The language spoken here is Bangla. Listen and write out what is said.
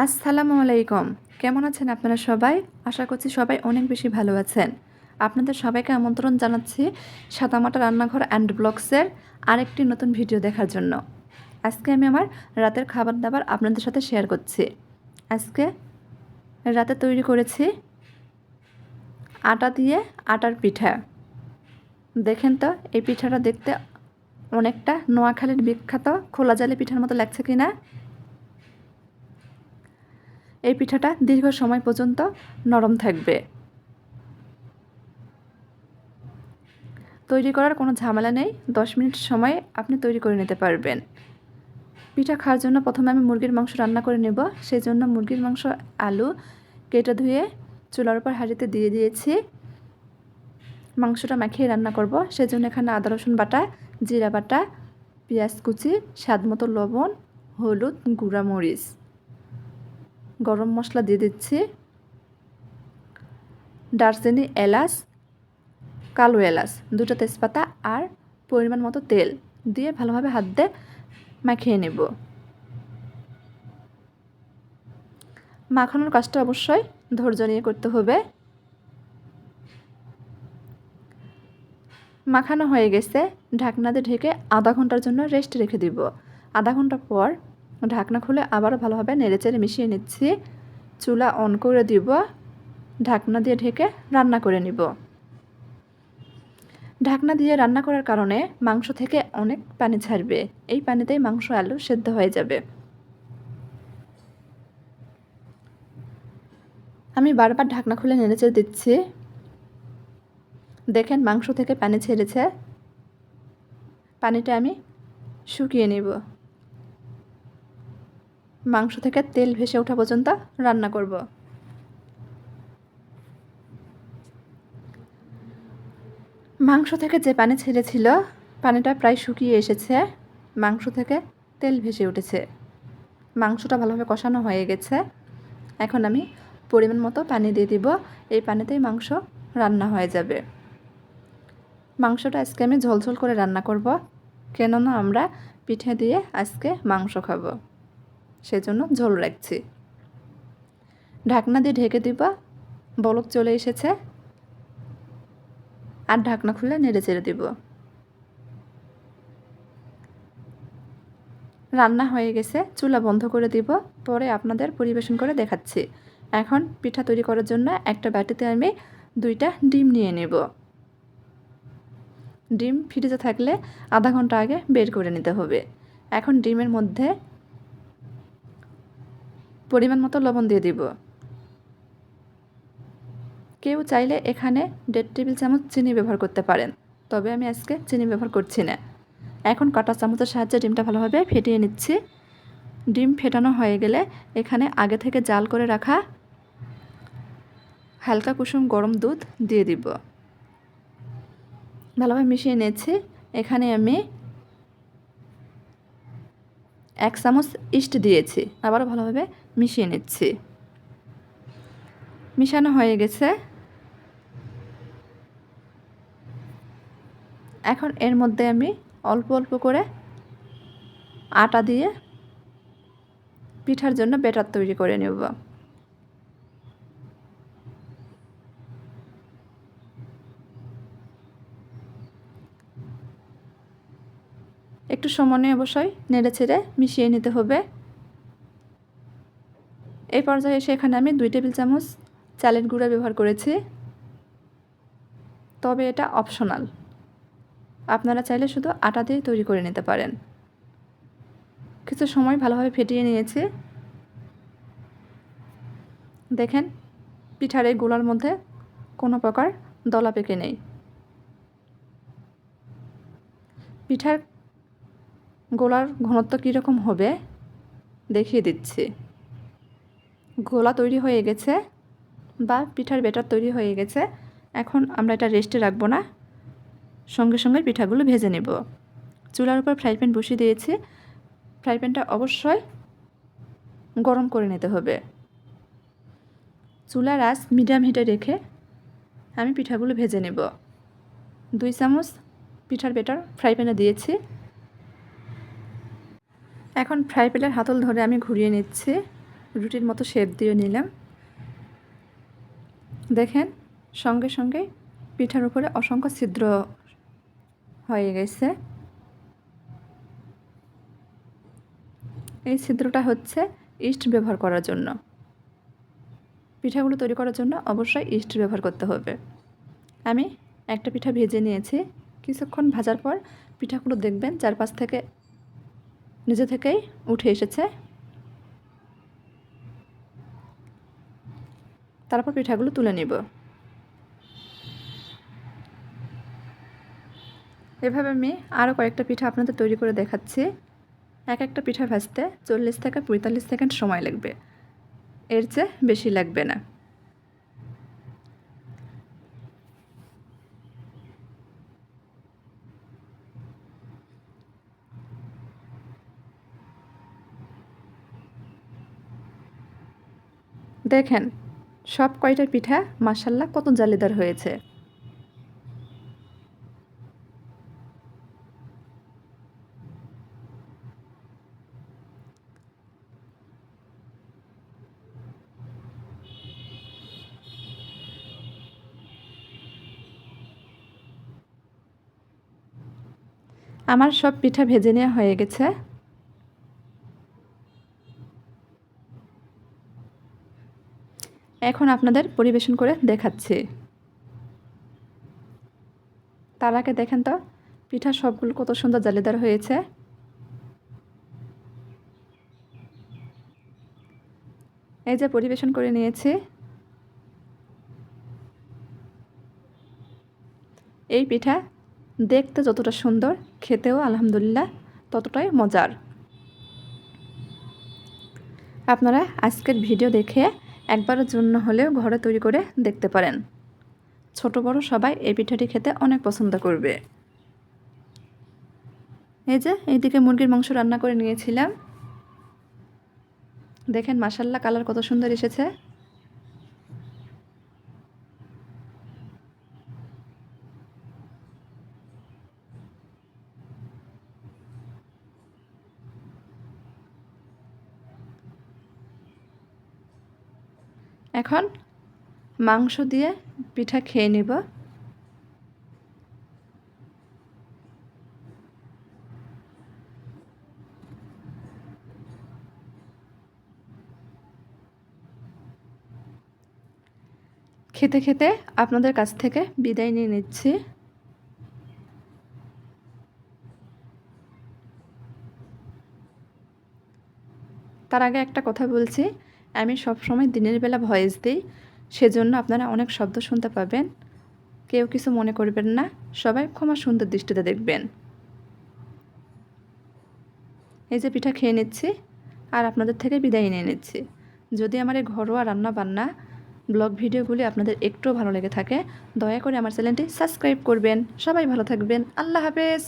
আসসালামু আলাইকুম। কেমন আছেন আপনারা সবাই? আশা করছি সবাই অনেক বেশি ভালো আছেন। আপনাদের সবাইকে আমন্ত্রণ জানাচ্ছি সাদামাটা রান্নাঘর অ্যান্ড ব্লগসের আরেকটি নতুন ভিডিও দেখার জন্য। আজকে আমি আমার রাতের খাবার দাবার আপনাদের সাথে শেয়ার করছি। আজকে রাতে তৈরি করেছি আটা দিয়ে আটার পিঠা। দেখেন তো, এই পিঠাটা দেখতে অনেকটা নোয়াখালীর বিখ্যাত খোলা জালি পিঠার মতো লাগছে কি না এই পিঠাটা দীর্ঘ সময় পর্যন্ত নরম থাকবে। তৈরি করার কোনো ঝামেলা নেই। দশ মিনিট সময় আপনি তৈরি করে নিতে পারবেন। পিঠা খাওয়ার জন্য প্রথমে আমি মুরগির মাংস রান্না করে নেব। সেই জন্য মুরগির মাংস, আলু কেটে ধুয়ে চুলার উপর হাঁড়িতে দিয়ে দিয়েছি। মাংসটা মাখিয়ে রান্না করব। সেজন্য এখানে আদা, রসুন বাটা, জিরা বাটা, পেঁয়াজ কুচি, স্বাদ মতো লবণ, হলুদ, গুঁড়া মরিচ। গরম মশলা দিয়ে দিচ্ছি। দারচিনি, এলাচ, কালো এলাচ, দুটো তেজপাতা আর পরিমাণ মতো তেল দিয়ে ভালোভাবে হাত দিয়ে মাখিয়ে নেব। মাখানোর কাজটা অবশ্যই ধৈর্য নিয়ে করতে হবে। মাখানো হয়ে গেছে। ঢাকনাতে ঢেকে আধা ঘণ্টার জন্য রেস্ট রেখে দিব। আধা ঘণ্টা পর ঢাকনা খুলে আবারও ভালোভাবে নেড়েচেড়ে মিশিয়ে নিচ্ছি। চুলা অন করে দিব। ঢাকনা দিয়ে ঢেকে রান্না করে নিব। ঢাকনা দিয়ে রান্না করার কারণে মাংস থেকে অনেক পানি ছাড়বে। এই পানিতেই মাংস আলু সেদ্ধ হয়ে যাবে। আমি বারবার ঢাকনা খুলে নেড়েচেড়ে দিচ্ছি। দেখেন মাংস থেকে পানি ছেড়েছে। পানিটা আমি শুকিয়ে নেব। মাংস থেকে তেল ভেসে ওঠা পর্যন্ত রান্না করব। মাংস থেকে যে পানি ছেড়েছিল, পানিটা প্রায় শুকিয়ে এসেছে। মাংস থেকে তেল ভেসে উঠেছে। মাংসটা ভালোভাবে কষানো হয়ে গেছে। এখন আমি পরিমাণ মতো পানি দিয়ে দিব। এই পানিতেই মাংস রান্না হয়ে যাবে। মাংসটা আজকে আমি ঝোলঝোল করে রান্না করব। কেননা আমরা পিঠে দিয়ে আজকে মাংস খাব। সেজন্য ঝোল রাখছি। ঢাকনা দিয়ে ঢেকে দিব, বলক চলে এসেছে। আর ঢাকনা খুলে নেড়ে চেড়ে দিব। রান্না হয়ে গেছে, চুলা বন্ধ করে দিব, পরে আপনাদের পরিবেশন করে দেখাচ্ছি। এখন পিঠা তৈরি করার জন্য একটা বাটিতে আমি দুইটা ডিম নিয়ে নেব। ডিম ফ্রিজে থাকলে আধা ঘণ্টা আগে বের করে নিতে হবে। এখন ডিমের মধ্যে পরিমাণ মতো লবণ দিয়ে দিব। কেউ চাইলে এখানে দেড় টেবিল চামচ চিনি ব্যবহার করতে পারেন, তবে আমি আজকে চিনি ব্যবহার করছি না। এখন কাটা চামচের সাহায্যে ডিমটা ভালোভাবে ফেটিয়ে নিচ্ছি। ডিম ফেটানো হয়ে গেলে এখানে আগে থেকে জাল করে রাখা হালকা কুসুম গরম দুধ দিয়ে দিব। ভালোভাবে মিশিয়ে নিয়েছি। এখানে আমি এক চামচ ইস্ট দিয়েছি। আবারও ভালোভাবে মিশিয়ে নিচ্ছি। মিশানো হয়ে গেছে। এখন এর মধ্যে আমি অল্প অল্প করে আটা দিয়ে পিঠার জন্য বেটার তৈরি করে নেব। একটু সময় অবশ্যই নেড়ে ছেড়ে মিশিয়ে নিতে হবে। এই পর্যায়ে এসে এখানে আমি দুই টেবিল চামচ চালের গুঁড়া ব্যবহার করেছি। তবে এটা অপশনাল আপনারা চাইলে শুধু আটা দিয়ে তৈরি করে নিতে পারেন। কিছু সময় ভালোভাবে ফেটিয়ে নিয়েছি। দেখেন, পিঠার এই গোলার মধ্যে কোনো প্রকার দলা পেকে নেই। পিঠার গোলার ঘনত্ব কীরকম হবে, দেখিয়ে দিচ্ছি। গোলা তৈরি হয়ে গেছে বা পিঠার বেটার তৈরি হয়ে গেছে। এখন আমরা এটা রেস্টে রাখব না। সঙ্গে সঙ্গে পিঠাগুলো ভেজে নেব। চুলার উপর ফ্রাই প্যান বসিয়ে দিয়েছি। ফ্রাই প্যানটা অবশ্যই গরম করে নিতে হবে। চুলার আঁচ মিডিয়াম হিটে রেখে আমি পিঠাগুলো ভেজে নেব। দুই চামচ পিঠার বেটার ফ্রাই প্যানে দিয়েছি। এখন ফ্রাই প্যানের হাতল ধরে আমি ঘুরিয়ে নিচ্ছি। রুটির মতো শেপ দিয়ে নিলাম। দেখেন, সঙ্গে সঙ্গে পিঠার উপরে অসংখ্য ছিদ্র হয়ে গেছে। এই ছিদ্রটা হচ্ছে ইস্ট ব্যবহার করার জন্য। পিঠাগুলো তৈরি করার জন্য অবশ্যই ইস্ট ব্যবহার করতে হবে। আমি একটা পিঠা ভেজে নিয়েছি। কিছুক্ষণ ভাজার পর পিঠাগুলো দেখবেন চারপাশ থেকে নিজে থেকেই উঠে এসেছে। তারপর পিঠাগুলো তুলে নিব। এভাবে আমি আরও কয়েকটা পিঠা আপনাদের তৈরি করে দেখাচ্ছি। এক একটা পিঠা ভাজতে চল্লিশ থেকে পঁয়তাল্লিশ সেকেন্ড সময় লাগবে। এর চেয়ে বেশি লাগবে না। দেখেন সব কয়টা পিঠা মাসাল্লাহ কত জালিদার হয়েছে। আমার সব পিঠা ভেজে নেওয়া হয়ে গেছে। এখন আপনাদের পরিবেশন করে দেখাচ্ছি। তার আগে দেখেন তো, পিঠা সবগুলো কত সুন্দর জালিদার হয়েছে। এই যে পরিবেশন করে নিয়েছি। এই পিঠা দেখতে যতটা সুন্দর, খেতেও আলহামদুলিল্লাহ ততটাই মজার। আপনারা আজকের ভিডিও দেখে একবারের জন্য হলেও ঘরে তৈরি করে দেখতে পারেন। ছোট বড় সবাই এই পিঠাটি খেতে অনেক পছন্দ করবে। এই যে, এইদিকে মুরগির মাংস রান্না করে নিয়েছিলাম। দেখেন মাসাল্লা কালার কত সুন্দর এসেছে। এখন মাংস দিয়ে পিঠা খেয়ে নেব। খেতে খেতে আপনাদের কাছ থেকে বিদায় নিয়ে নিচ্ছি। তার আগে একটা কথা বলছি। আমি সব সময় দিনের বেলা ভয়েস দিই, সেজন্য আপনারা অনেক শব্দ শুনতে পাবেন। কেউ কিছু মনে করবেন না, সবাই ক্ষমা সুন্দর দৃষ্টিতে দেখবেন। এই যে পিঠা খেয়ে নিচ্ছি, আর আপনাদের থেকে বিদায় নিয়ে নিচ্ছি। যদি আমার এই ঘরোয়া রান্না বান্না ব্লগ ভিডিওগুলি আপনাদের একটু ভালো লেগে থাকে, দয়া করে আমার চ্যানেলটি সাবস্ক্রাইব করবেন। সবাই ভালো থাকবেন। আল্লাহ হাফেজ।